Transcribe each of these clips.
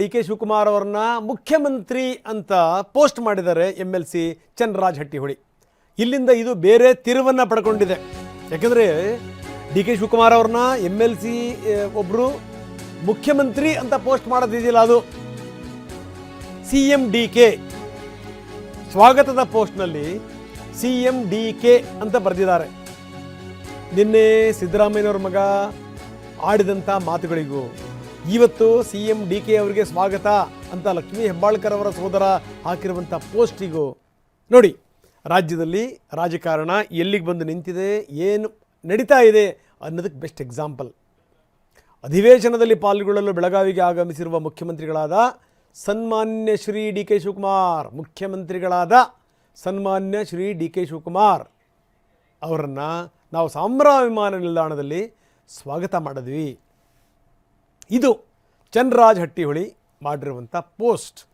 D K Shivakumar ಅವರನ್ನ ಮುಖ್ಯಮಂತ್ರಿ ಅಂತ ಪೋಸ್ಟ್ ಮಾಡಿದ್ದಾರೆ M L C Channaraj Hattiholi. ಇಲ್ಲಿಂದ ಇದು ಬೇರೆ ತಿರುವನ್ನು ಪಡ್ಕೊಂಡಿದೆ. ಯಾಕೆಂದರೆ ಡಿ ಕೆ ಶಿವಕುಮಾರ್ ಅವ್ರನ್ನ ಎಂ ಎಲ್ ಸಿ ಒಬ್ಬರು ಮುಖ್ಯಮಂತ್ರಿ ಅಂತ ಪೋಸ್ಟ್ ಮಾಡೋದಿದೆಯಲ್ಲ ಅದು. C M D K. ಸ್ವಾಗತದ ಪೋಸ್ಟ್ನಲ್ಲಿ ಸಿ ಎಂ ಡಿ ಕೆ ಅಂತ ಬರೆದಿದ್ದಾರೆ. ನಿನ್ನೆ ಸಿದ್ದರಾಮಯ್ಯನವ್ರ ಮಗ ಆಡಿದಂಥ ಮಾತುಗಳಿಗೂ ಇವತ್ತು ಸಿ ಎಂ ಡಿ ಕೆ ಅವರಿಗೆ ಸ್ವಾಗತ ಅಂತ ಲಕ್ಷ್ಮೀ ಹೆಬ್ಬಾಳ್ಕರ್ ಅವರ ಸೋದರ ಹಾಕಿರುವಂಥ ಪೋಸ್ಟಿಗೂ ನೋಡಿ, ರಾಜ್ಯದಲ್ಲಿ ರಾಜಕಾರಣ ಎಲ್ಲಿಗೆ ಬಂದು ನಿಂತಿದೆ, ಏನು ನಡೀತಾ ಇದೆ ಅನ್ನೋದಕ್ಕೆ ಬೆಸ್ಟ್ ಎಕ್ಸಾಂಪಲ್. ಅಧಿವೇಶನದಲ್ಲಿ ಪಾಲ್ಗೊಳ್ಳಲು ಬೆಳಗಾವಿಗೆ ಆಗಮಿಸಿರುವ ಮುಖ್ಯಮಂತ್ರಿಗಳಾದ ಸನ್ಮಾನ್ಯ ಶ್ರೀ ಡಿ ಕೆ ಶಿವಕುಮಾರ್, ಮುಖ್ಯಮಂತ್ರಿಗಳಾದ ಸನ್ಮಾನ್ಯ ಶ್ರೀ ಡಿ ಕೆ ಶಿವಕುಮಾರ್ ಅವರನ್ನು ನಾವು ಸಾಮ್ರಾ ವಿಮಾನ ನಿಲ್ದಾಣದಲ್ಲಿ ಸ್ವಾಗತ ಮಾಡಿದ್ವಿ. ಇದು ಚಂದ್ರರಾಜ್ ಹಟ್ಟಿಹೊಳಿ ಮಾಡಿರುವಂಥ ಪೋಸ್ಟ್.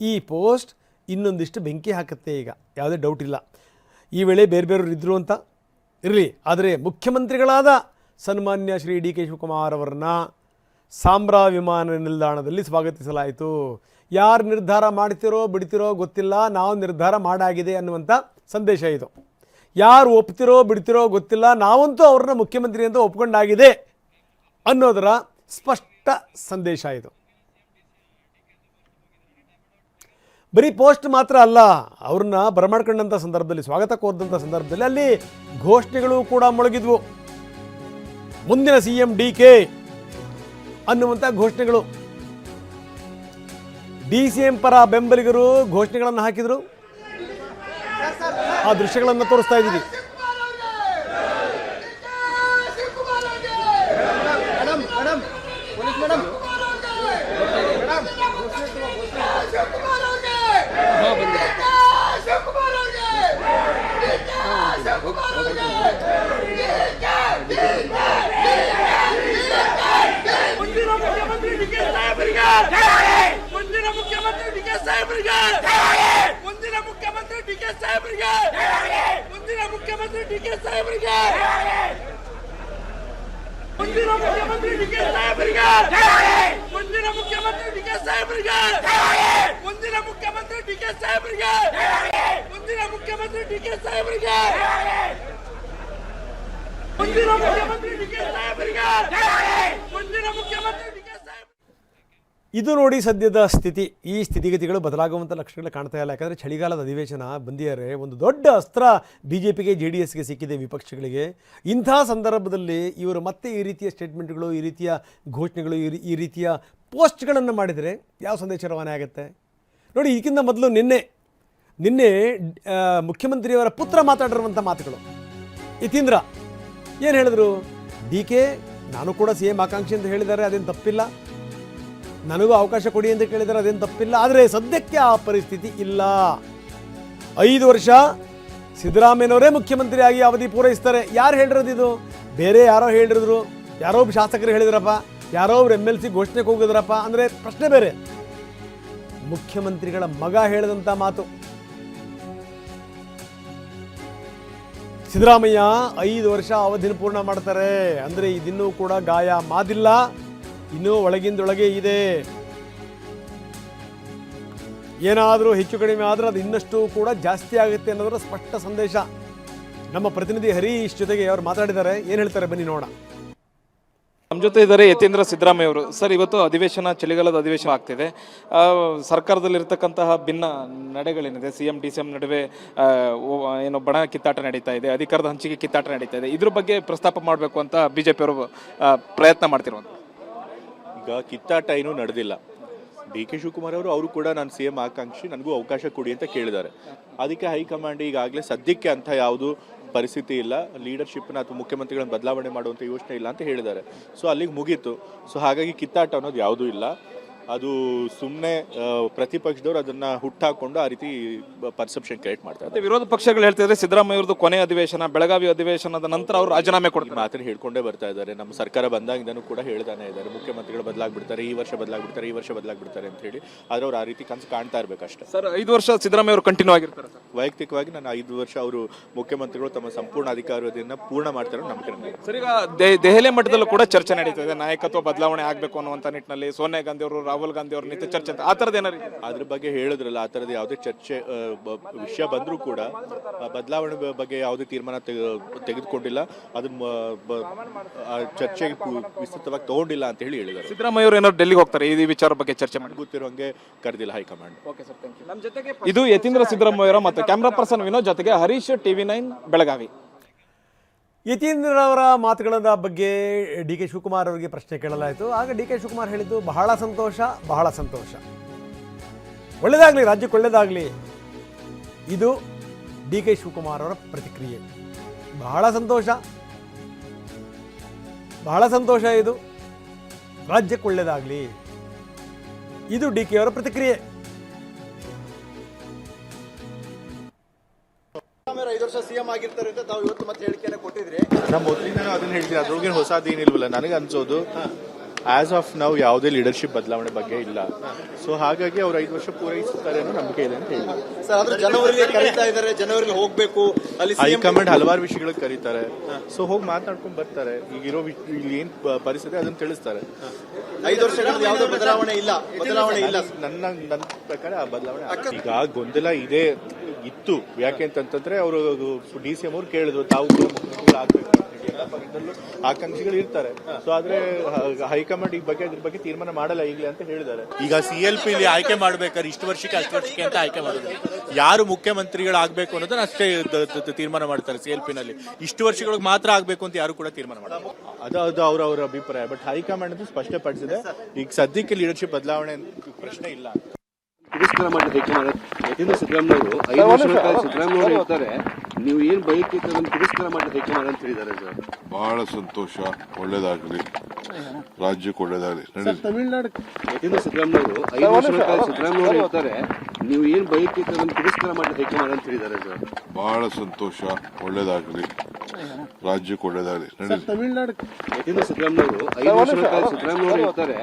ಈ ಪೋಸ್ಟ್ ಇನ್ನೊಂದಿಷ್ಟು ಬೆಂಕಿ ಹಾಕುತ್ತೆ ಈಗ. ಯಾವುದೇ ಡೌಟ್ ಇಲ್ಲ. ಈ ವೇಳೆ ಬೇರೆ ಬೇರೆಯವರು ಇದ್ದರು ಅಂತ ಇರಲಿ. ಆದರೆ ಮುಖ್ಯಮಂತ್ರಿಗಳಾದ ಸನ್ಮಾನ್ಯ ಶ್ರೀ ಡಿ ಕೆ ಶಿವಕುಮಾರ್ ಅವರನ್ನ ಸಾಂಬ್ರಾ ವಿಮಾನ ನಿಲ್ದಾಣದಲ್ಲಿ ಸ್ವಾಗತಿಸಲಾಯಿತು. ಯಾರು ನಿರ್ಧಾರ ಮಾಡ್ತಿರೋ ಬಿಡ್ತಿರೋ ಗೊತ್ತಿಲ್ಲ. ನಾವು ನಿರ್ಧಾರ ಮಾಡಾಗಿದೆ ಅನ್ನುವಂಥ ಸಂದೇಶ ಇದು. ಯಾರು ಒಪ್ತಿರೋ ಬಿಡ್ತಿರೋ ಗೊತ್ತಿಲ್ಲ. ನಾವಂತೂ ಅವ್ರನ್ನ ಮುಖ್ಯಮಂತ್ರಿ ಅಂತ ಒಪ್ಕೊಂಡಾಗಿದೆ ಅನ್ನೋದರ ಸ್ಪಷ್ಟ ಸಂದೇಶ ಇದು. ಬರೀ ಪೋಸ್ಟ್ ಮಾತ್ರ ಅಲ್ಲ, ಅವ್ರನ್ನ ಬರಮಾಡ್ಕೊಂಡಂಥ ಸಂದರ್ಭದಲ್ಲಿ, ಸ್ವಾಗತ ಕೋರಿದಂಥ ಸಂದರ್ಭದಲ್ಲಿ ಅಲ್ಲಿ ಘೋಷಣೆಗಳು ಕೂಡ ಮೊಳಗಿದ್ವು. ಮುಂದಿನ ಸಿ ಎಂ ಡಿ ಕೆ ಅನ್ನುವಂಥ ಘೋಷಣೆಗಳು. ಡಿ ಸಿ ಎಂ ಪರ ಬೆಂಬಲಿಗರು ಘೋಷಣೆಗಳನ್ನು ಹಾಕಿದರು. ಆ ದೃಶ್ಯಗಳನ್ನು ತೋರಿಸ್ತಾ ಇದ್ದೀವಿ. ಮುಂದಿನ ಮುಖ್ಯಮಂತ್ರಿ ಡಿ ಕೆ ಸಾಹೇಬರಿಗೆ ಮುಂದಿನ ಮುಖ್ಯಮಂತ್ರಿ ಡಿ ಕೆ ಸಾಹೇಬರಿಗೆ ಮುಂದಿನ ಮುಖ್ಯಮಂತ್ರಿ ಡಿ ಕೆ ಸಾಹೇಬರಿಗೆ ಮುಂದಿನ ಮುಖ್ಯಮಂತ್ರಿ ಡಿ ಕೆ ಸಾಹೇಬರಿಗೆ ಮುಂದಿನ ಮುಖ್ಯಮಂತ್ರಿ ಡಿ ಕೆ ಸಾಹೇಬರಿಗೆ ಮುಂದಿನ ಮುಖ್ಯಮಂತ್ರಿ ಡಿ ಕೆ ಸಾಹೇಬರಿಗೆ ಮುಂದಿನ ಮುಖ್ಯಮಂತ್ರಿ ಡಿ ಕೆ ಸಾಹೇಬರಿಗೆ ಮುಂದಿನ ಮುಖ್ಯಮಂತ್ರಿ ಡಿ ಕೆ ಸಾಹೇಬರಿಗೆ ಮುಂದಿನ ಮುಖ್ಯಮಂತ್ರಿ ಡಿ ಕೆ ಸಾಹೇಬರಿಗೆ ಮುಂದಿನ ಮುಖ್ಯಮಂತ್ರಿ ಡಿ ಕೆ ಸಾಹೇಬ್ ಇದು ನೋಡಿ ಸದ್ಯದ ಸ್ಥಿತಿ. ಈ ಸ್ಥಿತಿಗತಿಗಳು ಬದಲಾಗುವಂಥ ಲಕ್ಷಣಗಳು ಕಾಣ್ತಾ ಇಲ್ಲ. ಯಾಕಂದರೆ ಚಳಿಗಾಲದ ಅಧಿವೇಶನ ಬಂದಿದ್ದಾರೆ. ಒಂದು ದೊಡ್ಡ ಅಸ್ತ್ರ ಬಿ ಜೆ ಪಿಗೆ ಜೆ ಡಿ ಎಸ್ಗೆ ಸಿಕ್ಕಿದೆ ವಿಪಕ್ಷಗಳಿಗೆ. ಇಂಥ ಸಂದರ್ಭದಲ್ಲಿ ಇವರು ಮತ್ತೆ ಈ ರೀತಿಯ ಸ್ಟೇಟ್ಮೆಂಟ್ಗಳು, ಈ ರೀತಿಯ ಘೋಷಣೆಗಳು, ಈ ರೀತಿಯ ಪೋಸ್ಟ್ಗಳನ್ನು ಮಾಡಿದರೆ ಯಾವ ಸಂದೇಶ ರವಾನೆ ಆಗುತ್ತೆ? ನೋಡಿ, ಇದಕ್ಕಿಂತ ಮೊದಲು ನಿನ್ನೆ ನಿನ್ನೆ ಮುಖ್ಯಮಂತ್ರಿಯವರ ಪುತ್ರ ಮಾತಾಡಿರುವಂಥ ಮಾತುಗಳು. ಯತೀಂದ್ರ ಏನು ಹೇಳಿದ್ರು? ಡಿ ಕೆ, ನಾನು ಕೂಡ ಸಿ ಎಂ ಆಕಾಂಕ್ಷಿ ಅಂತ ಹೇಳಿದ್ದಾರೆ, ಅದೇನು ತಪ್ಪಿಲ್ಲ. ನನಗೂ ಅವಕಾಶ ಕೊಡಿ ಅಂತ ಕೇಳಿದರೆ ಅದೇನು ತಪ್ಪಿಲ್ಲ. ಆದರೆ ಸದ್ಯಕ್ಕೆ ಆ ಪರಿಸ್ಥಿತಿ ಇಲ್ಲ. ಐದು ವರ್ಷ ಸಿದ್ದರಾಮಯ್ಯನವರೇ ಮುಖ್ಯಮಂತ್ರಿಯಾಗಿ ಅವಧಿ ಪೂರೈಸ್ತಾರೆ. ಯಾರು ಹೇಳಿರೋದು ಇದು? ಬೇರೆ ಯಾರೋ ಹೇಳಿದ್ರು. ಯಾರೋ ಒಬ್ಬ ಶಾಸಕರು ಹೇಳಿದ್ರಪ್ಪ. ಯಾರೋ ಒಬ್ರು ಎಂ ಎಲ್ ಸಿ ಘೋಷಣೆಗೆ ಹೋಗಿದ್ರಪ್ಪ. ಅಂದರೆ ಪ್ರಶ್ನೆ ಬೇರೆ. ಮುಖ್ಯಮಂತ್ರಿಗಳ ಮಗ ಹೇಳಿದಂಥ ಮಾತು. ಸಿದ್ದರಾಮಯ್ಯ ಐದು ವರ್ಷ ಅವಧಿನ ಪೂರ್ಣ ಮಾಡ್ತಾರೆ. ಅಂದರೆ ಇದಿನ್ನೂ ಕೂಡ ಗಾಯ ಮಾದಿಲ್ಲ. ಇನ್ನೂ ಒಳಗಿಂದೊಳಗೆ ಇದೆ. ಏನಾದರೂ ಹೆಚ್ಚು ಕಡಿಮೆ ಆದರೆ ಅದು ಇನ್ನಷ್ಟು ಕೂಡ ಜಾಸ್ತಿ ಆಗುತ್ತೆ ಅನ್ನೋದರ ಸ್ಪಷ್ಟ ಸಂದೇಶ. ನಮ್ಮ ಪ್ರತಿನಿಧಿ ಹರೀಶ್ ಜೊತೆಗೆ ಅವರು ಮಾತಾಡಿದ್ದಾರೆ. ಏನು ಹೇಳ್ತಾರೆ ಬನ್ನಿ ನೋಡೋಣ. ನಮ್ಮ ಜೊತೆ ಇದ್ದಾರೆ ಯತೀಂದ್ರ ಸಿದ್ದರಾಮಯ್ಯ ಅವರು. ಸರ್, ಇವತ್ತು ಅಧಿವೇಶನ, ಚಳಿಗಾಲದ ಅಧಿವೇಶನ ಆಗ್ತಿದೆ. ಸರ್ಕಾರದಲ್ಲಿರ್ತಕ್ಕಂತಹ ಭಿನ್ನ ನಡೆಗಳೇನಿದೆ? C M D C M ನಡುವೆ ಏನು ಬಣ ಕಿತ್ತಾಟ ನಡೀತಾ ಇದೆ, ಅಧಿಕಾರದ ಹಂಚಿಕೆ ಕಿತ್ತಾಟ ನಡೀತಾ ಇದೆ. ಇದ್ರ ಬಗ್ಗೆ ಪ್ರಸ್ತಾಪ ಮಾಡಬೇಕು ಅಂತ ಬಿ ಜೆ ಪಿಯವರು ಪ್ರಯತ್ನ ಮಾಡ್ತಿರುವಂತ ಈಗ ಕಿತ್ತಾಟ ಏನೂ ನಡೆದಿಲ್ಲ. ಡಿ ಕೆ ಶಿವಕುಮಾರ್ ಅವರು ಅವರು ಕೂಡ ನಾನು ಸಿ ಎಂ ಆಕಾಂಕ್ಷಿ, ನನಗೂ ಅವಕಾಶ ಕೊಡಿ ಅಂತ ಕೇಳಿದ್ದಾರೆ. ಅದಕ್ಕೆ ಹೈಕಮಾಂಡ್ ಈಗಾಗಲೇ ಸದ್ಯಕ್ಕೆ ಅಂತ ಯಾವುದು ಪರಿಸ್ಥಿತಿ ಇಲ್ಲ. ಲೀಡರ್ಶಿಪ್ನ ಅಥವಾ ಮುಖ್ಯಮಂತ್ರಿಗಳನ್ನ ಬದಲಾವಣೆ ಮಾಡುವಂಥ ಯೋಚನೆ ಇಲ್ಲ ಅಂತ ಹೇಳಿದ್ದಾರೆ. ಸೊ ಅಲ್ಲಿಗೆ ಮುಗೀತು. ಸೊ ಹಾಗಾಗಿ ಕಿತ್ತಾಟ ಅನ್ನೋದು ಯಾವುದೂ ಇಲ್ಲ. ಅದು ಸುಮ್ಮನೆ ಪ್ರತಿಪಕ್ಷದವ್ರು ಅದನ್ನ ಹುಟ್ಟಾಕೊಂಡು ಆ ರೀತಿ ಪರ್ಸೆಪ್ಷನ್ ಕ್ರಿಯೇಟ್ ಮಾಡ್ತಾರೆ ಮತ್ತೆ ವಿರೋಧ ಪಕ್ಷಗಳು ಹೇಳ್ತಿದ್ರೆ ಸಿದ್ದರಾಮಯ್ಯ ಅವ್ರದ್ದು ಕೊನೆ ಅಧಿವೇಶನ ಬೆಳಗಾವಿ ಅಧಿವೇಶನದ ನಂತರ ಅವರು ರಾಜೀನಾಮೆ ಕೊಡ್ತಾರೆ. ಮಾತನ್ನ ಹೇಳ್ಕೊಂಡೇ ಬರ್ತಾ ಇದ್ದಾರೆ. ನಮ್ಮ ಸರ್ಕಾರ ಬಂದಾಗಿಂದನೂ ಕೂಡ ಹೇಳ್ತಾನೆ ಇದ್ದಾರೆ. ಮುಖ್ಯಮಂತ್ರಿಗಳು ಬದಲಾಗ್ಬಿಡ್ತಾರೆ ಈ ವರ್ಷ ಬದಲಾಗ್ಬಿಡ್ತಾರೆ ಈ ವರ್ಷ ಬದಲಾಗ್ಬಿಡ್ತಾರೆ ಅಂತ ಹೇಳಿ. ಆದ್ರೆ ಅವ್ರು ಆ ರೀತಿ ಕನಸು ಕಾಣ್ತಾ ಇರ್ಬೇಕಷ್ಟೆ ಸರ್ ಐದು ವರ್ಷ ಸಿದ್ದರಾಮಯ್ಯ ಅವರು ಕಂಟಿನ್ಯೂ ಆಗಿರ್ತಾರೆ ಸರ್. ವೈಯಕ್ತಿಕವಾಗಿ ನಾನು ಐದು ವರ್ಷ ಅವರು ಮುಖ್ಯಮಂತ್ರಿಗಳು ತಮ್ಮ ಸಂಪೂರ್ಣ ಅಧಿಕಾರದಿಂದ ಪೂರ್ಣ ಮಾಡ್ತಾರೆ ನಂಬಿಕೆ ಸರ್ ಈಗ ದೆಹಲಿ ಮಟ್ಟದಲ್ಲೂ ಕೂಡ ಚರ್ಚೆ ನಡೀತಾ ಇದೆ. ನಾಯಕತ್ವ ಬದಲಾವಣೆ ಆಗಬೇಕು ಅನ್ನುವಂಥ ನಿಟ್ಟಿನಲ್ಲಿ ಸೋನಿಯಾ ಗಾಂಧಿ ಅವರು ರಾಹುಲ್ ಗಾಂಧಿ ಅವ್ರ ನಿಂತು ಚರ್ಚೆ ಅಂತ. ಆ ಥರದ್ದು ಏನಾರು ಅದ್ರ ಬಗ್ಗೆ ಹೇಳಿದ್ರಲ್ಲ ಆ ಥರದ ಯಾವುದೇ ಚರ್ಚೆ ವಿಷಯ ಬಂದರೂ ಕೂಡ ಬದಲಾವಣೆ ಬಗ್ಗೆ ಯಾವುದೇ ತೀರ್ಮಾನ ತೆಗೆದುಕೊಂಡಿಲ್ಲ. ಅದನ್ನ ಚರ್ಚೆಗೆ ವಿಸ್ತೃತವಾಗಿ ತಗೊಂಡಿಲ್ಲ ಅಂತ ಹೇಳಿ ಹೇಳಿದ್ದಾರೆ ಸಿದ್ದರಾಮಯ್ಯ ಅವರು ಏನಾದ್ರು ಡೆಲ್ಲಿಗೆ ಹೋಗ್ತಾರೆ? ಈ ವಿಚಾರ ಬಗ್ಗೆ ಚರ್ಚೆ ಮಾಡಿ. ಗೊತ್ತಿರೋಂಗೆ ಕರೆದಿಲ್ಲ ಹೈಕಮಾಂಡ್. ಇದು ಯತೀಂದ್ರ ಸಿದ್ದರಾಮಯ್ಯ ಅವರ ಮತ್ತು ಕ್ಯಾಮ್ರಾ ಪರ್ಸನ್ ವಿನೋದ್ ಜೊತೆಗೆ ಹರೀಶ್ ಟಿವಿ ನೈನ್ ಬೆಳಗಾವಿ. ಯತೀಂದ್ರ ಅವರ ಮಾತುಗಳ ಬಗ್ಗೆ ಡಿ ಕೆ ಶಿವಕುಮಾರ್ ಅವರಿಗೆ ಪ್ರಶ್ನೆ ಕೇಳಲಾಯಿತು. ಆಗ ಡಿ ಕೆ ಶಿವಕುಮಾರ್ ಹೇಳಿದ್ದು, ಬಹಳ ಸಂತೋಷ ಬಹಳ ಸಂತೋಷ. ಒಳ್ಳೆಯದಾಗಲಿ ರಾಜ್ಯಕ್ಕೆ ಒಳ್ಳೆಯದಾಗಲಿ ಇದು ಡಿ ಕೆ ಶಿವಕುಮಾರ್ ಅವರ ಪ್ರತಿಕ್ರಿಯೆ. ಬಹಳ ಸಂತೋಷ. ಬಹಳ ಸಂತೋಷ ಇದು. ರಾಜ್ಯಕ್ಕೆ ಒಳ್ಳೆಯದಾಗಲಿ ಇದು ಡಿ ಕೆ ಅವರ ಪ್ರತಿಕ್ರಿಯೆ. ಐದು ವರ್ಷ ಸಿಎಂ ಆಗಿರ್ತಾರೆ ಅಂತ ತಾವು ಇವತ್ತು ಮತ್ತೆ ಹೇಳಿಕೆಯನ್ನು ಕೊಟ್ಟಿದ್ರಿ ನಮ್ಮ ಹೇಳ್ತೀನಿ ಅದ್ರೊಳಗೇನು ಹೊಸದೇನಿಲ್ವಲ್ಲ ನನಗೆ ಅನ್ಸೋದು ಆಸ್ ಆಫ್ ನಾವು ಯಾವುದೇ ಲೀಡರ್ಶಿಪ್ ಬದಲಾವಣೆ ಬಗ್ಗೆ ಇಲ್ಲ. ಸೊ ಹಾಗಾಗಿ ಅವ್ರು ಐದು ವರ್ಷ ಪೂರೈಸುತ್ತಾರೆ ಅನ್ನೋ ನಂಬಿಕೆ ಇದೆ ಅಂತ ಹೇಳಿ ಸರ್ ಆದ್ರೆ ಜನವರಿಗೆ ಕರೀತಾ ಇದ್ದಾರೆ ಜನವರಿಗೆ ಹೋಗ್ಬೇಕು ಅಲ್ಲಿ ಹೈಕಮಾಂಡ್ ಹಲವಾರು ವಿಷಯಗಳಿಗೆ ಕರೀತಾರೆ. ಸೊ ಹೋಗಿ ಮಾತಾಡ್ಕೊಂಡ್ ಬರ್ತಾರೆ. ಈಗಿರೋ ಇಲ್ಲಿ ಏನ್ ಪರಿಸ್ಥಿತಿ ಅದನ್ನ ತಿಳಿಸ್ತಾರೆ. ಐದು ವರ್ಷಗಳಲ್ಲಿ ಯಾವುದೇ ಬದಲಾವಣೆ ಇಲ್ಲ ಬದಲಾವಣೆ ಇಲ್ಲ. ನನ್ನ ನನ್ನ ಪ್ರಕಾರ ಆ ಬದಲಾವಣೆ ಈಗ ಗೊಂದಲ ಇದೆ ಇತ್ತು. ಯಾಕೆ ಅಂತಂತಂದ್ರೆ ಅವರು ಡಿ ಸಿ ಎಂ ಅವ್ರು ಕೇಳಿದ್ರು ತಾವು ಮುಖ್ಯಮಂತ್ರಿಗಳು ಆಗ್ಬೇಕು ಆಕಾಂಕ್ಷಿಗಳು ಇರ್ತಾರೆ. ಸೊ ಆದ್ರೆ ಹ- ಹೈಕಮಾಂಡ್ ಈ ಬಗ್ಗೆ ಅದ್ರ ಬಗ್ಗೆ ತೀರ್ಮಾನ ಮಾಡಲ್ಲ ಈಗಲೇ ಅಂತ ಹೇಳಿದ್ದಾರೆ. ಈಗ ಸಿ ಎಲ್ ಪಿ ಆಯ್ಕೆ ಮಾಡ್ಬೇಕಾದ್ರೆ ಇಷ್ಟು ವರ್ಷಕ್ಕೆ ಅಷ್ಟು ವರ್ಷಕ್ಕೆ ಅಂತ ಆಯ್ಕೆ ಮಾಡಿದ್ರು ಯಾರು ಮುಖ್ಯಮಂತ್ರಿಗಳಾಗಬೇಕು ಅನ್ನೋದನ್ನ ಅಷ್ಟೇ ತೀರ್ಮಾನ ಮಾಡ್ತಾರೆ ಸಿ ಎಲ್ ಪಿ ನಲ್ಲಿ ಇಷ್ಟು ವರ್ಷಗಳಿಗೆ ಮಾತ್ರ ಆಗಬೇಕು ಅಂತ ಯಾರು ಕೂಡ ತೀರ್ಮಾನ ಮಾಡಲ್ಲ. ಅದು ಅದು ಅವ್ರ ಅವರ ಅಭಿಪ್ರಾಯ. ಬಟ್ ಹೈಕಮಾಂಡ್ ಅಂತ ಸ್ಪಷ್ಟಪಡಿಸಿದೆ. ಈಗ ಸದ್ಯಕ್ಕೆ ಲೀಡರ್ಶಿಪ್ ಬದಲಾವಣೆ ಪ್ರಶ್ನೆ ಇಲ್ಲ. ಅಂತ ತಿರಸ್ಕಾರ ಮಾಡಿ ಹೈಕಮಾಂಡ್ ಯಾಕೆಂದ್ರೆ ಸಿದ್ದರಾಮಯ್ಯವರು ಐದು ವರ್ಷಗಳ ಕಾಲ ಸಿದ್ದರಾಮಯ್ಯವರು ಇರ್ತಾರೆ. ನೀವು ಏನ್ ಅದನ್ನು ತಿರಸ್ಕಾರ ಮಾಡಿ ಹೈಕಮಾಂಡ್ ಅಂತ ಹೇಳಿದ್ದಾರೆ ಸರ್. ಬಹಳ ಸಂತೋಷ. ಒಳ್ಳೇದಾಗಲಿ. ರಾಜ್ಯಕ್ಕೆ ಒಳ್ಳೇದಾಗಲಿ. ತಮಿಳುನಾಡು ಯಾಕೆಂದ್ರೆ ಸಿದ್ದರಾಮಯ್ಯವರು ಐದು ವರ್ಷ ಕಾಲ ಸಿದ್ದರಾಮಯ್ಯವರು ಇರ್ತಾರೆ. ನೀವು ಏನ್ ಅದನ್ನು ತಿರಸ್ಕಾರ ಮಾಡಿ ಹೈಕಮಾಂಡ್ ಅಂತ ಹೇಳಿದ್ದಾರೆ ಸರ್. ಬಹಳ ಸಂತೋಷ ಒಳ್ಳೇದಾಗಲಿ. ರಾಜ್ಯಕ್ಕೆ ಒಳ್ಳೇದಾಗಲಿ. ತಮಿಳ್ನಾಡು ತಮಿಳುನಾಡು ಯಾಕೆಂದ್ರೆ ಸಿದ್ದರಾಮಯ್ಯವರು ಐದು ವರ್ಷಗಳ ಕಾಲ ಸಿದ್ದರಾಮಯ್ಯವರು ಇರ್ತಾರೆ.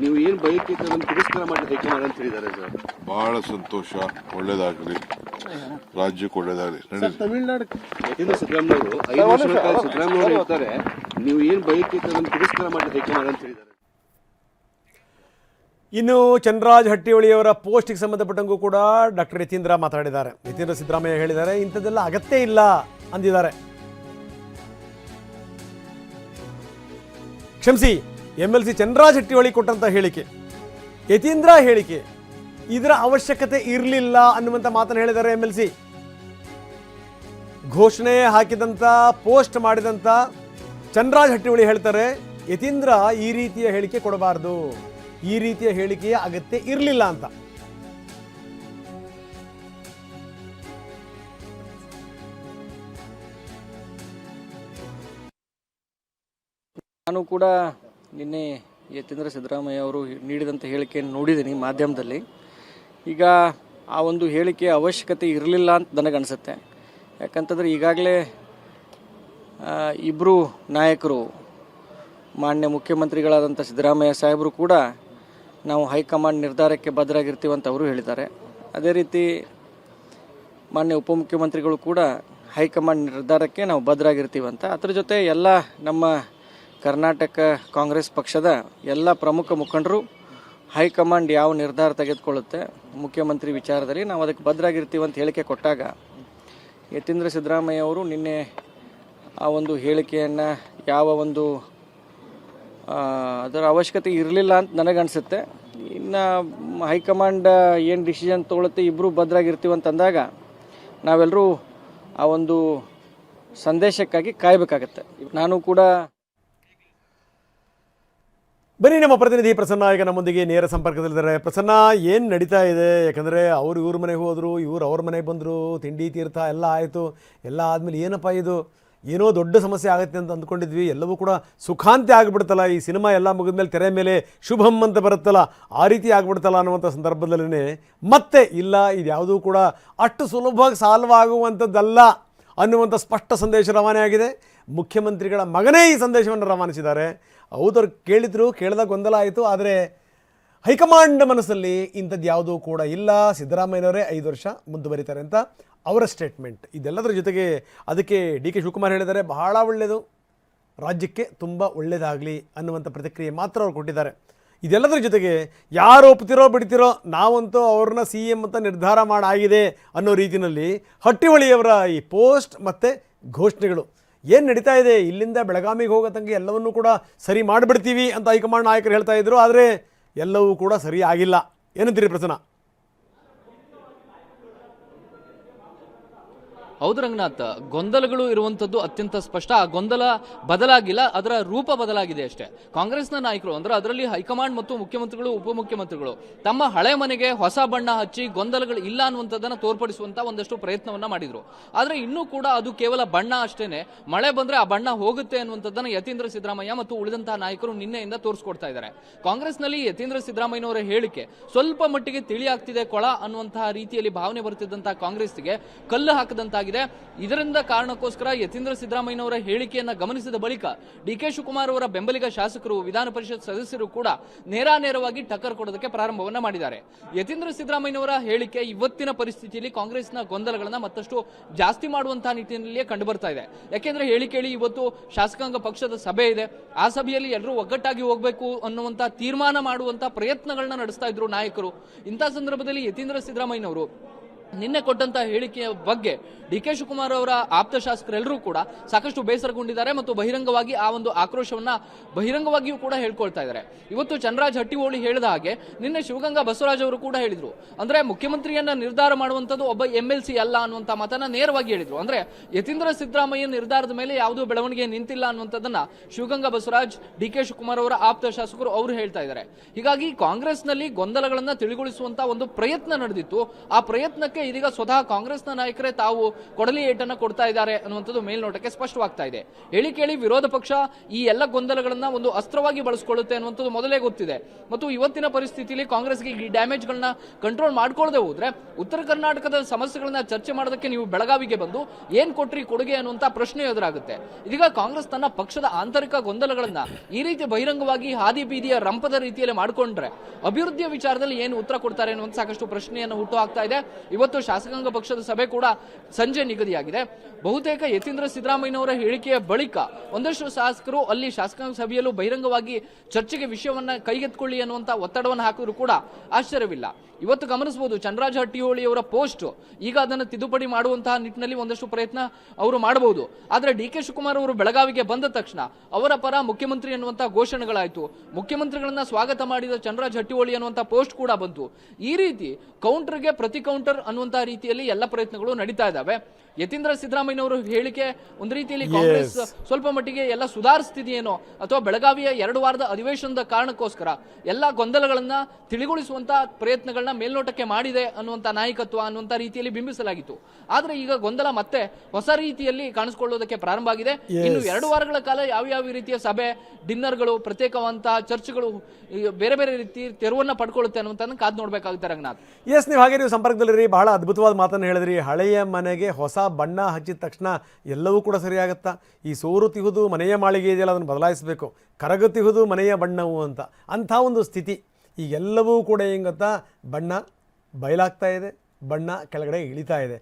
ನೀವು ಏನ್ ಅದನ್ನು ತಿರಸ್ಕಾರ ಮಾಡಿ ಹೈಕಮಾಂಡ್ ಅಂತ ಹೇಳಿದ್ದಾರೆ ಸರ್. ಬಹಳ ಸಂತೋಷ ಒಳ್ಳೇದಾಗಲಿ. ರಾಜ್ಯಕ್ಕೆ ಒಳ್ಳೇದಾಗಲಿ. ತಮಿಳ್ನಾಡು ತಮಿಳುನಾಡು ಯಾಕೆಂದ್ರೆ ಸಿದ್ದರಾಮಯ್ಯವರು ಐದು ವರ್ಷಗಳ ಕಾಲ ಸಿದ್ದರಾಮಯ್ಯವರು ಇರ್ತಾರೆ. ನೀವು ಏನ್ ಅದನ್ನು ತಿರಸ್ಕಾರ ಮಾಡಿ ಹೈಕಮಾಂಡ್ ಅಂತ ಹೇಳಿದ್ದಾರೆ. ಇನ್ನು ಚಂದ್ರರಾಜ್ ಹಟ್ಟಿಹೊಳಿಯವರ ಪೋಸ್ಟಿಗೆ ಸಂಬಂಧಪಟ್ಟಂಗೂ ಕೂಡ ಡಾಕ್ಟರ್ ಯತೀಂದ್ರ ಮಾತಾಡಿದ್ದಾರೆ ಯತೀಂದ್ರ ಸಿದ್ದರಾಮಯ್ಯ ಹೇಳಿದ್ದಾರೆ, ಇಂಥದ್ದೆಲ್ಲ ಅಗತ್ಯ ಇಲ್ಲ ಅಂದಿದ್ದಾರೆ. ಕ್ಷಮಿಸಿ M L C Chandraraj Hattiholi ಕೊಟ್ಟಂತ ಹೇಳಿಕೆ. ಯತೀಂದ್ರ ಹೇಳಿಕೆ, ಇದರ ಅವಶ್ಯಕತೆ ಇರಲಿಲ್ಲ ಅನ್ನುವಂಥ ಮಾತನ್ನು ಹೇಳಿದ್ದಾರೆ ಎಂ ಎಲ್ ಸಿ ಘೋಷಣೆ ಹಾಕಿದಂಥ ಪೋಸ್ಟ್ ಮಾಡಿದಂಥ ಚಂದ್ರರಾಜ್ ಹಟ್ಟಿಹೊಳಿ ಹೇಳ್ತಾರೆ, ಯತೀಂದ್ರ ಈ ರೀತಿಯ ಹೇಳಿಕೆ ಕೊಡಬಾರ್ದು. ಈ ರೀತಿಯ ಹೇಳಿಕೆಯ ಅಗತ್ಯ ಇರಲಿಲ್ಲ ಅಂತ. ನಾನು ಕೂಡ ನಿನ್ನೆ ಯತೀಂದ್ರ ಸಿದ್ದರಾಮಯ್ಯ ಅವರು ನೀಡಿದಂಥ ಹೇಳಿಕೆಯನ್ನು ನೋಡಿದ್ದೀನಿ ಮಾಧ್ಯಮದಲ್ಲಿ. ಈಗ ಆ ಒಂದು ಹೇಳಿಕೆಯ ಅವಶ್ಯಕತೆ ಇರಲಿಲ್ಲ ಅಂತ ನನಗನ್ಸುತ್ತೆ ಯಾಕಂತಂದರೆ ಈಗಾಗಲೇ ಇಬ್ಬರು ನಾಯಕರು, ಮಾನ್ಯ ಮುಖ್ಯಮಂತ್ರಿಗಳಾದಂಥ ಸಿದ್ದರಾಮಯ್ಯ ಸಾಹೇಬರು ಕೂಡ ನಾವು ಹೈಕಮಾಂಡ್ ನಿರ್ಧಾರಕ್ಕೆ ಬದ್ಧರಾಗಿರ್ತೀವಿ ಅಂತ ಅವರು ಹೇಳಿದ್ದಾರೆ. ಅದೇ ರೀತಿ ಮಾನ್ಯ ಉಪಮುಖ್ಯಮಂತ್ರಿಗಳು ಕೂಡ ಹೈಕಮಾಂಡ್ ನಿರ್ಧಾರಕ್ಕೆ ನಾವು ಬದ್ಧರಾಗಿರ್ತೀವಂತ ಅದ್ರ ಜೊತೆ ಎಲ್ಲ ನಮ್ಮ ಕರ್ನಾಟಕ ಕಾಂಗ್ರೆಸ್ ಪಕ್ಷದ ಎಲ್ಲ ಪ್ರಮುಖ ಮುಖಂಡರು ಹೈಕಮಾಂಡ್ ಯಾವ ನಿರ್ಧಾರ ತೆಗೆದುಕೊಳ್ಳುತ್ತೆ ಮುಖ್ಯಮಂತ್ರಿ ವಿಚಾರದಲ್ಲಿ ನಾವು ಅದಕ್ಕೆ ಬದ್ಧರಾಗಿರ್ತೀವಿ ಅಂತ ಹೇಳಿಕೆ ಕೊಟ್ಟಾಗ ಯತೀಂದ್ರ ಸಿದ್ದರಾಮಯ್ಯ ಅವರು ನಿನ್ನೆ ಆ ಒಂದು ಹೇಳಿಕೆಯನ್ನು ಯಾವ ಒಂದು ಅದರ ಅವಶ್ಯಕತೆ ಇರಲಿಲ್ಲ ಅಂತ ನನಗನ್ಸುತ್ತೆ. ಇನ್ನು ಹೈಕಮಾಂಡ್ ಏನು ಡಿಸಿಷನ್ ತೊಗೊಳುತ್ತೆ ಇಬ್ಬರು ಭದ್ರಾಗಿರ್ತೀವಿ ಅಂತಂದಾಗ ನಾವೆಲ್ಲರೂ ಆ ಒಂದು ಸಂದೇಶಕ್ಕಾಗಿ ಕಾಯಬೇಕಾಗತ್ತೆ. ನಾನು ಕೂಡ ಬನ್ನಿ, ನಮ್ಮ ಪ್ರತಿನಿಧಿ ಪ್ರಸನ್ನ ಈಗ ನಮ್ಮೊಂದಿಗೆ ನೇರ ಸಂಪರ್ಕದಲ್ಲಿದ್ದಾರೆ. ಪ್ರಸನ್ನ, ಏನು ನಡೀತಾ ಇದೆ? ಯಾಕಂದರೆ ಅವ್ರು ಇವ್ರ ಮನೆಗೆ ಹೋದರು, ಇವ್ರು ಅವ್ರ ಮನೆಗೆ ಬಂದರು, ತಿಂಡಿ, ತೀರ್ಥ ಎಲ್ಲ ಆಯಿತು. ಎಲ್ಲ ಆದಮೇಲೆ ಏನಪ್ಪ ಇದು? ಏನೋ ದೊಡ್ಡ ಸಮಸ್ಯೆ ಆಗುತ್ತೆ ಅಂತ ಅಂದ್ಕೊಂಡಿದ್ವಿ. ಎಲ್ಲವೂ ಕೂಡ ಸುಖಾಂತಿ ಆಗಿಬಿಡ್ತಲ್ಲ. ಈ ಸಿನಿಮಾ ಎಲ್ಲ ಮುಗಿದ್ಮೇಲೆ ತೆರೆ ಮೇಲೆ ಶುಭಂ ಅಂತ ಬರುತ್ತಲ್ಲ, ಆ ರೀತಿ ಆಗಿಬಿಡ್ತಲ್ಲ ಅನ್ನುವಂಥ ಸಂದರ್ಭದಲ್ಲೇ ಮತ್ತೆ ಇಲ್ಲ, ಇದು ಯಾವುದೂ ಕೂಡ ಅಷ್ಟು ಸುಲಭವಾಗಿ ಸಾಲ್ವ್ ಆಗುವಂಥದ್ದಲ್ಲ ಅನ್ನುವಂಥ ಸ್ಪಷ್ಟ ಸಂದೇಶ ರವಾನೆ ಆಗಿದೆ. ಮುಖ್ಯಮಂತ್ರಿಗಳ ಮಗನೇ ಈ ಸಂದೇಶವನ್ನು ರವಾನಿಸಿದ್ದಾರೆ. ಹೌದವ್ರು ಕೇಳಿದ್ರು, ಕೇಳಿದ ಗೊಂದಲ ಆಯಿತು, ಆದರೆ ಹೈಕಮಾಂಡ್ ಮನಸ್ಸಲ್ಲಿ ಇಂಥದ್ದು ಯಾವುದೂ ಕೂಡ ಇಲ್ಲ. ಸಿದ್ದರಾಮಯ್ಯನವರೇ ಐದು ವರ್ಷ ಮುಂದುವರಿತಾರೆ ಅಂತ ಅವರ ಸ್ಟೇಟ್ಮೆಂಟ್ ಇದೆಲ್ಲದರ ಜೊತೆಗೆ ಅದಕ್ಕೆ ಡಿ ಕೆ ಶಿವಕುಮಾರ್ ಹೇಳಿದ್ದಾರೆ, ಬಹಳ ಒಳ್ಳೆಯದು ರಾಜ್ಯಕ್ಕೆ ತುಂಬ ಒಳ್ಳೆಯದಾಗಲಿ ಅನ್ನುವಂಥ ಪ್ರತಿಕ್ರಿಯೆ ಮಾತ್ರ ಅವ್ರು ಕೊಟ್ಟಿದ್ದಾರೆ. ಇದೆಲ್ಲದರ ಜೊತೆಗೆ ಯಾರು ಒಪ್ತಿರೋ ಬಿಡ್ತಿರೋ ನಾವಂತೂ ಅವ್ರನ್ನ ಸಿ ಎಂ ಅಂತ ನಿರ್ಧಾರ ಮಾಡಾಗಿದೆ ಅನ್ನೋ ರೀತಿಯಲ್ಲಿ ಹಟ್ಟಿಹೊಳಿಯವರ ಈ ಪೋಸ್ಟ್ ಮತ್ತು ಘೋಷಣೆಗಳು. ಏನು ನಡೀತಾ ಇದೆ? ಇಲ್ಲಿಂದ ಬೆಳಗಾವಿಗೆ ಹೋಗೋ ತನಕ ಎಲ್ಲವನ್ನೂ ಕೂಡ ಸರಿ ಮಾಡಿಬಿಡ್ತೀವಿ ಅಂತ ಹೈಕಮಾಂಡ್ ನಾಯಕರು ಹೇಳ್ತಾ ಇದ್ರು, ಆದರೆ ಎಲ್ಲವೂ ಕೂಡ ಸರಿ ಆಗಿಲ್ಲ. ಏನಂತೀರಿ ಪ್ರಸನ್ನ? ಹೌದು ರಂಗನಾಥ್, ಗೊಂದಲಗಳು ಇರುವಂತದ್ದು ಅತ್ಯಂತ ಸ್ಪಷ್ಟ. ಆ ಗೊಂದಲ ಬದಲಾಗಿಲ್ಲ, ಅದರ ರೂಪ ಬದಲಾಗಿದೆ ಅಷ್ಟೇ. ಕಾಂಗ್ರೆಸ್ನ ನಾಯಕರು, ಅಂದ್ರೆ ಅದರಲ್ಲಿ ಹೈಕಮಾಂಡ್ ಮತ್ತು ಮುಖ್ಯಮಂತ್ರಿಗಳು, ಉಪಮುಖ್ಯಮಂತ್ರಿಗಳು, ತಮ್ಮ ಹಳೆ ಮನೆಗೆ ಹೊಸ ಬಣ್ಣ ಹಚ್ಚಿ ಗೊಂದಲಗಳು ಇಲ್ಲ ಅನ್ನುವಂಥದ್ದನ್ನ ತೋರ್ಪಡಿಸುವಂತ ಒಂದಷ್ಟು ಪ್ರಯತ್ನವನ್ನ ಮಾಡಿದ್ರು. ಆದ್ರೆ ಇನ್ನೂ ಕೂಡ ಅದು ಕೇವಲ ಬಣ್ಣ ಅಷ್ಟೇನೆ. ಮಳೆ ಬಂದ್ರೆ ಆ ಬಣ್ಣ ಹೋಗುತ್ತೆ ಅನ್ನುವಂಥದ್ದನ್ನ ಯತೀಂದ್ರ ಸಿದ್ದರಾಮಯ್ಯ ಮತ್ತು ಉಳಿದಂತಹ ನಾಯಕರು ನಿನ್ನೆಯಿಂದ ತೋರಿಸ್ಕೊಡ್ತಾ ಇದ್ದಾರೆ. ಕಾಂಗ್ರೆಸ್ನಲ್ಲಿ ಯತೀಂದ್ರ ಸಿದ್ದರಾಮಯ್ಯನವರ ಹೇಳಿಕೆ, ಸ್ವಲ್ಪ ಮಟ್ಟಿಗೆ ತಿಳಿಯಾಗ್ತಿದೆ ಕೊಳ ಅನ್ನುವಂತಹ ರೀತಿಯಲ್ಲಿ ಭಾವನೆ ಬರ್ತಿದ್ದಂತಹ ಕಾಂಗ್ರೆಸ್ಗೆ ಕಲ್ಲು ಹಾಕದಂತಾಗಿದೆ ಇದರಿಂದ ಕಾರಣಕ್ಕೋಸ್ಕರ ಯತೀಂದ್ರ ಸಿದ್ದರಾಮಯ್ಯನವರ ಹೇಳಿಕೆಯನ್ನು ಗಮನಿಸಿದ ಬಳಿಕ ಡಿ ಕೆ ಶಿವಕುಮಾರ್ ಅವರ ಬೆಂಬಲಿಗ ಶಾಸಕರು, ವಿಧಾನ ಪರಿಷತ್ ಸದಸ್ಯರು ಕೂಡ ನೇರಾನೇರವಾಗಿ ಟಕ್ಕರ್ ಕೊಡೋದಕ್ಕೆ ಪ್ರಾರಂಭವನ್ನ ಮಾಡಿದ್ದಾರೆ. ಯತೀಂದ್ರ ಸಿದ್ದರಾಮಯ್ಯನವರ ಹೇಳಿಕೆ ಇವತ್ತಿನ ಪರಿಸ್ಥಿತಿಯಲ್ಲಿ ಕಾಂಗ್ರೆಸ್ನ ಗೊಂದಲಗಳನ್ನ ಮತ್ತಷ್ಟು ಜಾಸ್ತಿ ಮಾಡುವಂತಹ ನಿಟ್ಟಿನಲ್ಲಿಯೇ ಕಂಡು ಬರ್ತಾ ಇದೆ. ಯಾಕೆಂದ್ರೆ ಕೇಳಿ ಇವತ್ತು ಶಾಸಕಾಂಗ ಪಕ್ಷದ ಸಭೆ ಇದೆ. ಆ ಸಭೆಯಲ್ಲಿ ಎಲ್ಲರೂ ಒಗ್ಗಟ್ಟಾಗಿ ಹೋಗಬೇಕು ಅನ್ನುವಂತಹ ತೀರ್ಮಾನ ಮಾಡುವಂತಹ ಪ್ರಯತ್ನಗಳನ್ನ ನಡೆಸ್ತಾ ಇದ್ರು ನಾಯಕರು. ಇಂಥ ಸಂದರ್ಭದಲ್ಲಿ ಯತೀಂದ್ರ ಸಿದ್ದರಾಮಯ್ಯನವರು ನಿನ್ನೆ ಕೊಟ್ಟಂತ ಹೇಳಿಕೆಯ ಬಗ್ಗೆ ಡಿ ಕೆ ಶಿವಕುಮಾರ್ ಅವರ ಆಪ್ತ ಶಾಸಕರೆಲ್ಲರೂ ಕೂಡ ಸಾಕಷ್ಟು ಬೇಸರಗೊಂಡಿದ್ದಾರೆ ಮತ್ತು ಬಹಿರಂಗವಾಗಿ ಆ ಒಂದು ಆಕ್ರೋಶವನ್ನ ಬಹಿರಂಗವಾಗಿಯೂ ಕೂಡ ಹೇಳ್ಕೊಳ್ತಾ ಇದ್ದಾರೆ. ಇವತ್ತು ಚಂದ್ರರಾಜ್ ಹಟ್ಟಿಹೋಳಿ ಹೇಳಿದ ಹಾಗೆ ನಿನ್ನೆ ಶಿವಗಂಗಾ ಬಸವರಾಜ್ ಅವರು ಕೂಡ ಹೇಳಿದ್ರು. ಅಂದ್ರೆ ಮುಖ್ಯಮಂತ್ರಿಯನ್ನ ನಿರ್ಧಾರ ಮಾಡುವಂತದ್ದು ಒಬ್ಬ ಎಂ ಎಲ್ ಸಿ ಅಲ್ಲ ಅನ್ನುವಂತ ಮಾತನ್ನ ನೇರವಾಗಿ ಹೇಳಿದ್ರು. ಅಂದ್ರೆ ಯತೀಂದ್ರ ಸಿದ್ದರಾಮಯ್ಯ ನಿರ್ಧಾರದ ಮೇಲೆ ಯಾವುದೋ ಬೆಳವಣಿಗೆ ನಿಂತಿಲ್ಲ ಅನ್ನುವಂಥದ್ದನ್ನ ಶಿವಗಂಗಾ ಬಸವರಾಜ್, ಡಿ ಕೆ ಶಿವಕುಮಾರ್ ಅವರ ಆಪ್ತ ಶಾಸಕರು ಅವರು ಹೇಳ್ತಾ ಇದ್ದಾರೆ. ಹೀಗಾಗಿ ಕಾಂಗ್ರೆಸ್ನಲ್ಲಿ ಗೊಂದಲಗಳನ್ನ ತಿಳಿಗೊಳಿಸುವಂತ ಒಂದು ಪ್ರಯತ್ನ ನಡೆದಿತ್ತು. ಆ ಪ್ರಯತ್ನಕ್ಕೆ ಇದೀಗ ಸ್ವತಃ ಕಾಂಗ್ರೆಸ್ನ ನಾಯಕರೇ ತಾವು ಕೊಡಲಿ ಏಟನ್ನ ಕೊಡ್ತಾ ಇದ್ದಾರೆ ಅನ್ನುವಂಥದ್ದು ಮೇಲ್ನೋಟಕ್ಕೆ ಸ್ಪಷ್ಟವಾಗ್ತಾ ಇದೆ. ಹೇಳಿ ಕೇಳಿ ವಿರೋಧ ಪಕ್ಷ ಈ ಎಲ್ಲ ಗೊಂದಲಗಳನ್ನ ಒಂದು ಅಸ್ತ್ರವಾಗಿ ಬಳಸ್ಕೊಳ್ಳುತ್ತೆ ಅನ್ನುವಂಥದ್ದು ಮೊದಲೇ ಗೊತ್ತಿದೆ. ಮತ್ತು ಇವತ್ತಿನ ಪರಿಸ್ಥಿತಿಯಲ್ಲಿ ಕಾಂಗ್ರೆಸ್ಗೆ ಈ ಡ್ಯಾಮೇಜ್ಗಳನ್ನ ಕಂಟ್ರೋಲ್ ಮಾಡ್ಕೊಳ್ಳದೆ ಹೋದ್ರೆ ಉತ್ತರ ಕರ್ನಾಟಕದ ಸಮಸ್ಯೆಗಳನ್ನ ಚರ್ಚೆ ಮಾಡೋದಕ್ಕೆ ನೀವು ಬೆಳಗಾವಿಗೆ ಬಂದು ಏನ್ ಕೊಟ್ರಿ ಕೊಡುಗೆ ಅನ್ನುವಂತ ಪ್ರಶ್ನೆ ಎದುರಾಗುತ್ತೆ. ಇದೀಗ ಕಾಂಗ್ರೆಸ್ ತನ್ನ ಪಕ್ಷದ ಆಂತರಿಕ ಗೊಂದಲಗಳನ್ನ ಈ ರೀತಿ ಬಹಿರಂಗವಾಗಿ ಹಾದಿ ಬೀದಿಯ ರಂಪದ ರೀತಿಯಲ್ಲಿ ಮಾಡಿಕೊಂಡ್ರೆ ಅಭಿವೃದ್ಧಿಯ ವಿಚಾರದಲ್ಲಿ ಏನು ಉತ್ತರ ಕೊಡ್ತಾರೆ ಅನ್ನುವಂತ ಸಾಕಷ್ಟು ಪ್ರಶ್ನೆಯನ್ನು ಹುಟ್ಟು ಹಾಕ್ತಾ ಇದೆ. ಇವತ್ತು ಶಾಸಕಾಂಗ ಪಕ್ಷದ ಸಭೆ ಕೂಡ ಸಂಜೆ ನಿಗದಿಯಾಗಿದೆ. ಬಹುತೇಕ ಯತೀಂದ್ರ ಸಿದ್ದರಾಮಯ್ಯನವರ ಹೇಳಿಕೆಯ ಬಳಿಕ ಒಂದಷ್ಟು ಶಾಸಕರು ಅಲ್ಲಿ ಶಾಸಕಾಂಗ ಸಭೆಯಲ್ಲೂ ಬಹಿರಂಗವಾಗಿ ಚರ್ಚೆಗೆ ವಿಷಯವನ್ನ ಕೈಗೆತ್ಕೊಳ್ಳಿ ಅನ್ನುವಂತ ಒತ್ತಡವನ್ನು ಹಾಕಿದ್ರು ಕೂಡ ಆಶ್ಚರ್ಯವಿಲ್ಲ. ಇವತ್ತು ಗಮನಿಸಬಹುದು, ಚಂದ್ರರಾಜ ಹಟ್ಟಿಹೊಳಿ ಅವರ ಪೋಸ್ಟ್ ಈಗ ಅದನ್ನು ತಿದ್ದುಪಡಿ ಮಾಡುವಂತಹ ನಿಟ್ಟಿನಲ್ಲಿ ಒಂದಷ್ಟು ಪ್ರಯತ್ನ ಅವರು ಮಾಡಬಹುದು. ಆದರೆ ಡಿ ಕೆ ಶಿವಕುಮಾರ್ ಅವರು ಬೆಳಗಾವಿಗೆ ಬಂದ ತಕ್ಷಣ ಅವರ ಪರ ಮುಖ್ಯಮಂತ್ರಿ ಅನ್ನುವಂತಹ ಘೋಷಣೆಗಳಾಯಿತು. ಮುಖ್ಯಮಂತ್ರಿಗಳನ್ನ ಸ್ವಾಗತ ಮಾಡಿದ ಚಂದ್ರರಾಜ್ ಹಟ್ಟಿಹೊಳಿ ಅನ್ನುವಂತಹ ಪೋಸ್ಟ್ ಕೂಡ ಬಂತು. ಈ ರೀತಿ ಕೌಂಟರ್ಗೆ ಪ್ರತಿ ಕೌಂಟರ್ ಅನ್ನುವಂತಹ ರೀತಿಯಲ್ಲಿ ಎಲ್ಲ ಪ್ರಯತ್ನಗಳು ನಡೀತಾ ಇದ್ದಾವೆ. ಯತೀಂದ್ರ ಸಿದ್ದರಾಮಯ್ಯನವರು ಹೇಳಿಕೆ ಒಂದು ರೀತಿಯಲ್ಲಿ ಕಾಂಗ್ರೆಸ್ ಸ್ವಲ್ಪ ಮಟ್ಟಿಗೆ ಎಲ್ಲ ಸುಧಾರಿಸ್ತಿದೆಯೇನೋ ಅಥವಾ ಬೆಳಗಾವಿಯ ಎರಡು ವಾರದ ಅಧಿವೇಶನದ ಕಾರಣಕ್ಕೋಸ್ಕರ ಎಲ್ಲ ಗೊಂದಲಗಳನ್ನ ತಿಳಿಗೊಳಿಸುವಂತ ಪ್ರಯತ್ನಗಳನ್ನ ಮೇಲ್ನೋಟಕ್ಕೆ ಮಾಡಿದೆ ಅನ್ನುವಂತ ನಾಯಕತ್ವ ಅನ್ನುವಂತ ರೀತಿಯಲ್ಲಿ ಬಿಂಬಿಸಲಾಗಿತ್ತು. ಆದ್ರೆ ಈಗ ಗೊಂದಲ ಮತ್ತೆ ಹೊಸ ರೀತಿಯಲ್ಲಿ ಕಾಣಿಸ್ಕೊಳ್ಳೋದಕ್ಕೆ ಪ್ರಾರಂಭ ಆಗಿದೆ. ಇನ್ನು ಎರಡು ವಾರಗಳ ಕಾಲ ಯಾವ ಯಾವ ರೀತಿಯ ಸಭೆ ಡಿನ್ನರ್ಗಳು ಪ್ರತ್ಯೇಕವಂತಹ ಚರ್ಚ್ಗಳು ಬೇರೆ ಬೇರೆ ರೀತಿ ತೆರವನ್ನ ಪಡ್ಕೊಳ್ಳುತ್ತೆ ಅನ್ನುವಂತ ಕಾದ್ ನೋಡ್ಬೇಕಾಗುತ್ತೆ ರಂಗನಾಥ್. ಎಸ್ ನೀವು ಹಾಗೆ ನೀವು ಸಂಪರ್ಕದಲ್ಲಿ ಬಹಳ ಅದ್ಭುತವಾದ ಮಾತನ್ನು ಹೇಳಿದ್ರಿ. ಹಳೆಯ ಮನೆಗೆ ಹೊಸ ಬಣ್ಣ ಹಚ್ಚಿದ ತಕ್ಷಣ ಎಲ್ಲವೂ ಕೂಡ ಸರಿಯಾಗುತ್ತಾ? ಈ ಸೋರು ತಿಹುದು ಮನೆಯ ಮಾಳಿಗೆ ಇದೆಯಲ್ಲ, ಅದನ್ನು ಬದಲಾಯಿಸಬೇಕು. ಕರಗುತ್ತಿಹುದು ಮನೆಯ ಬಣ್ಣವು ಅಂತ. ಅಂಥ ಒಂದು ಸ್ಥಿತಿ. ಈಗೆಲ್ಲವೂ ಕೂಡ ಗೊತ್ತಾ ಬಣ್ಣ ಬಯಲಾಗ್ತಾ ಇದೆ, ಬಣ್ಣ ಕೆಳಗಡೆ ಇಳಿತಾ ಇದೆ.